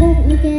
คนแก่